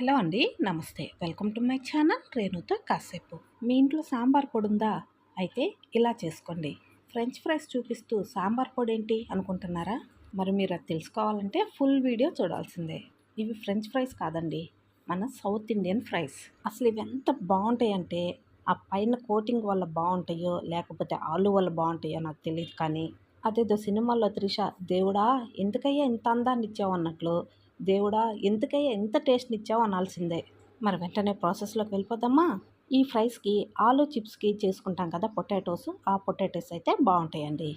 Hello అండి నమస్తే. Welcome to my channel రేణుతో కాసేపు. మీ ఇంట్లో సాంబార్ పొడి ఉందా అయితే ఇలా చేసుకోండి. ఫ్రెంచ్ ఫ్రైస్ చూపిస్తూ సాంబార్ పొడి ఏంటి అనుకుంటున్నారా? మరి మీరు అది తెలుసుకోవాలంటే ఫుల్ వీడియో చూడాల్సిందే. ఇవి ఫ్రెంచ్ ఫ్రైస్ కాదండి మన సౌత్ ఇండియన్ ఫ్రైస్. అసలు ఇవి ఎంత బాగుంటాయంటే ఆ పైన కోటింగ్ వల్ల బాగుంటాయో లేకపోతే ఆలు వల్ల బాగుంటాయో నాకు తెలియదు కానీ అదేదో సినిమాలో త్రిష దేవుడా ఎందుకయ్యా ఇంత అందాన్ని ఇచ్చావు అన్నట్లు దేవుడా ఎందుకయ్యా ఎంత టేస్ట్ని ఇచ్చావు అనాల్సిందే. మరి వెంటనే ప్రాసెస్లోకి వెళ్ళిపోదామా ఈ ఫ్రైస్కి ఆలు చిప్స్కి చేసుకుంటాం కదా పొటాటోస్ ఆ పొటాటోస్ అయితే బాగుంటాయండి.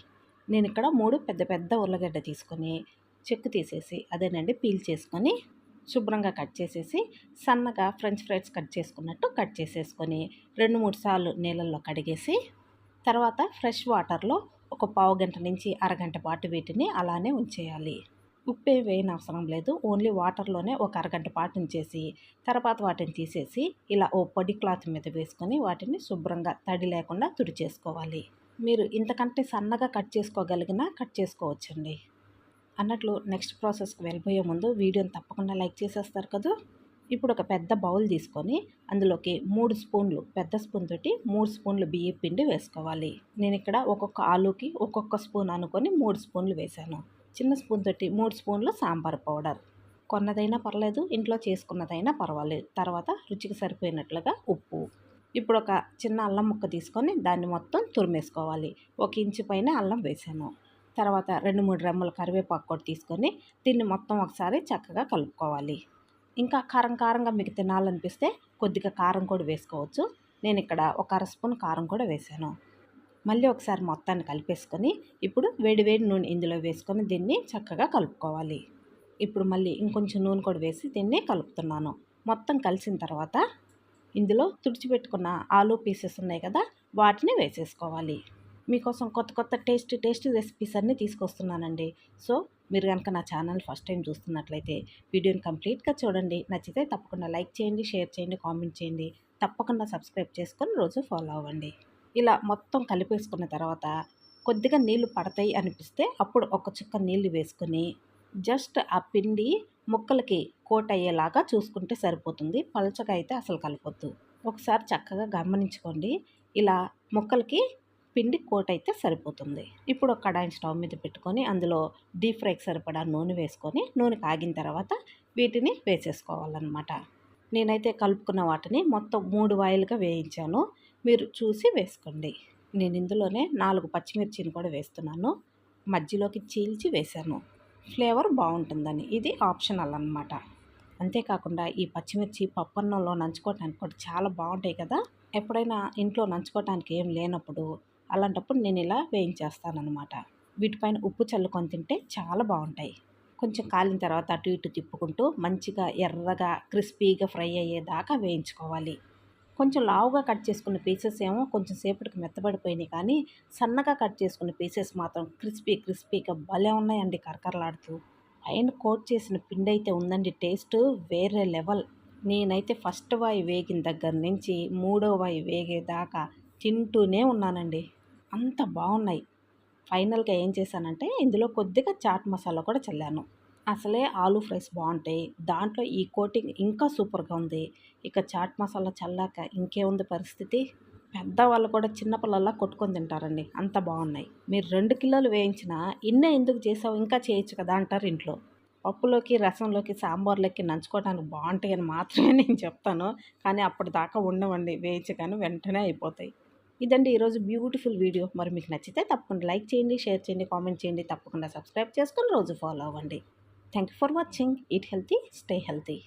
నేను ఇక్కడ మూడు పెద్ద పెద్ద ఉర్లగడ్డ తీసుకొని చెక్కు తీసేసి అదేనండి పీల్ చేసుకొని శుభ్రంగా కట్ చేసేసి సన్నగా ఫ్రెంచ్ ఫ్రైస్ కట్ చేసుకున్నట్టు కట్ చేసేసుకొని రెండు మూడు సార్లు నీళ్ళల్లో కడిగేసి తర్వాత ఫ్రెష్ వాటర్లో ఒక పావు గంట నుంచి అరగంట పాటు వీటిని అలానే ఉంచేయాలి. ఉప్పే వేయని అవసరం లేదు. ఓన్లీ వాటర్లోనే ఒక అరగంట పాటు ఉంచేసి తర్వాత వాటిని తీసేసి ఇలా ఓ పొడి క్లాత్ మీద వేసుకొని వాటిని శుభ్రంగా తడి లేకుండా తుడిచేసుకోవాలి. మీరు ఇంతకంటే సన్నగా కట్ చేసుకోగలిగినా కట్ చేసుకోవచ్చండి. అన్నట్లు నెక్స్ట్ ప్రాసెస్కి వెళ్ళిపోయే ముందు వీడియోని తప్పకుండా లైక్ చేసేస్తారు కదా? ఇప్పుడు ఒక పెద్ద బౌల్ తీసుకొని అందులోకి మూడు స్పూన్లు పెద్ద స్పూన్ తోటి మూడు స్పూన్లు బియ్య పిండి వేసుకోవాలి. నేను ఇక్కడ ఒక్కొక్క ఆలుకి ఒక్కొక్క స్పూన్ అనుకొని మూడు స్పూన్లు వేశాను. చిన్న స్పూన్ తోటి మూడు స్పూన్లు సాంబార్ పౌడర్. కొన్నదైనా పర్లేదు ఇంట్లో చేసుకున్నదైనా పర్వాలేదు. తర్వాత రుచికి సరిపోయినట్లుగా ఉప్పు. ఇప్పుడు ఒక చిన్న అల్లం ముక్క తీసుకొని దాన్ని మొత్తం తురిమేసుకోవాలి. ఒక ఇంచు పైన అల్లం వేసాను. తర్వాత రెండు మూడు రెమ్మల కరివేపాకు కూడా తీసుకొని దీన్ని మొత్తం ఒకసారి చక్కగా కలుపుకోవాలి. ఇంకా కారం కారంగా మీకు తినాలనిపిస్తే కొద్దిగా కారం కూడా వేసుకోవచ్చు. నేను ఇక్కడ ఒక అర స్పూన్ కారం కూడా వేసాను. మళ్ళీ ఒకసారి మొత్తాన్ని కలిపేసుకొని ఇప్పుడు వేడి వేడి నూనె ఇందులో వేసుకొని దీన్ని చక్కగా కలుపుకోవాలి. ఇప్పుడు మళ్ళీ ఇంకొంచెం నూనె కూడా వేసి దీన్ని కలుపుతున్నాను. మొత్తం కలిసిన తర్వాత ఇందులో తుడిచిపెట్టుకున్న ఆలూ పీసెస్ ఉన్నాయి కదా వాటిని వేసేసుకోవాలి. మీకోసం కొత్త కొత్త టేస్టీ టేస్టీ రెసిపీస్ అన్నీ తీసుకొస్తున్నానండి. సో మీరు కనుక నా ఛానల్ ఫస్ట్ టైం చూస్తున్నట్లయితే వీడియోని కంప్లీట్గా చూడండి. నచ్చితే తప్పకుండా లైక్ చేయండి షేర్ చేయండి కామెంట్ చేయండి. తప్పకుండా సబ్స్క్రైబ్ చేసుకొని రోజు ఫాలో అవ్వండి. ఇలా మొత్తం కలిపేసుకున్న తర్వాత కొద్దిగా నీళ్ళు పడతాయి అనిపిస్తే అప్పుడు ఒక చుక్క నీళ్ళు వేసుకొని జస్ట్ ఆ పిండి ముక్కలకి కోట్ అయ్యేలాగా చూసుకుంటే సరిపోతుంది. పలచగా అయితే అసలు కలపొద్దు. ఒకసారి చక్కగా గమనించుకోండి. ఇలా ముక్కలకి పిండి కోట్ అయితే సరిపోతుంది. ఇప్పుడు ఒక కడాయి స్టవ్ మీద పెట్టుకొని అందులో డీప్ ఫ్రైకి సరిపడా నూనె వేసుకొని నూనె కాగిన తర్వాత వీటిని వేసేసుకోవాలన్నమాట. నేనైతే కలుపుకున్న వాటిని మొత్తం మూడు వాయిలుగా వేయించాను. మీరు చూసి వేసుకోండి. నేను ఇందులోనే నాలుగు పచ్చిమిర్చిని కూడా వేస్తున్నాను. మధ్యలోకి చీల్చి వేశాను. ఫ్లేవర్ బాగుంటుందని. ఇది ఆప్షనల్ అనమాట అంతేకాకుండా ఈ పచ్చిమిర్చి పప్పన్నంలో నంచుకోవటానికి కూడా చాలా బాగుంటాయి కదా. ఎప్పుడైనా ఇంట్లో నంచుకోవటానికి ఏం లేనప్పుడు అలాంటప్పుడు నేను ఇలా వేయించేస్తానమాట వీటిపైన ఉప్పు చల్లుకొని తింటే చాలా బాగుంటాయి. కొంచెం కాలిన తర్వాత అటు ఇటు తిప్పుకుంటూ మంచిగా ఎర్రగా క్రిస్పీగా ఫ్రై అయ్యేదాకా వేయించుకోవాలి. కొంచెం లావుగా కట్ చేసుకున్న పీసెస్ ఏమో కొంచెం సేపటికి మెత్తబడిపోయినాయి కానీ సన్నగా కట్ చేసుకున్న పీసెస్ మాత్రం క్రిస్పీ క్రిస్పీగా భలే ఉన్నాయండి కరకరలాడుతూ. పైన కోట్ చేసిన పిండి అయితే ఉందండి టేస్ట్ వేరే లెవెల్. నేనైతే ఫస్ట్ వాయి వేగిన దగ్గర నుంచి మూడో వాయి వేగేదాకా తింటూనే ఉన్నానండి. అంత బాగున్నాయి. ఫైనల్గా ఏం చేశానంటే ఇందులో కొద్దిగా చాట్ మసాలా కూడా చల్లాను. అసలే ఆలూ ఫ్రైస్ బాగుంటాయి దాంట్లో ఈ కోటింగ్ ఇంకా సూపర్గా ఉంది. ఇక చాట్ మసాలా చల్లాక ఇంకేముంది పరిస్థితి? పెద్దవాళ్ళు కూడా చిన్నపిల్లల్లా కొట్టుకొని తింటారండి. అంత బాగున్నాయి మీరు రెండు కిలోలు వేయించినా ఇన్నే ఎందుకు చేసావు? ఇంకా చేయొచ్చు కదా అంటారు ఇంట్లో. పప్పులోకి రసంలోకి సాంబార్లోకి నంచుకోవడానికి బాగుంటాయని మాత్రమే నేను చెప్తాను. కానీ అప్పటిదాకా ఉండవండి. వేయించగానే వెంటనే అయిపోతాయి. ఇదండి ఈరోజు బ్యూటిఫుల్ వీడియో. మరి మీకు నచ్చితే తప్పకుండా లైక్ చేయండి షేర్ చేయండి కామెంట్ చేయండి. తప్పకుండా సబ్స్క్రైబ్ చేసుకొని రోజు ఫాలో అవ్వండి. Thank you for watching. Eat healthy stay healthy.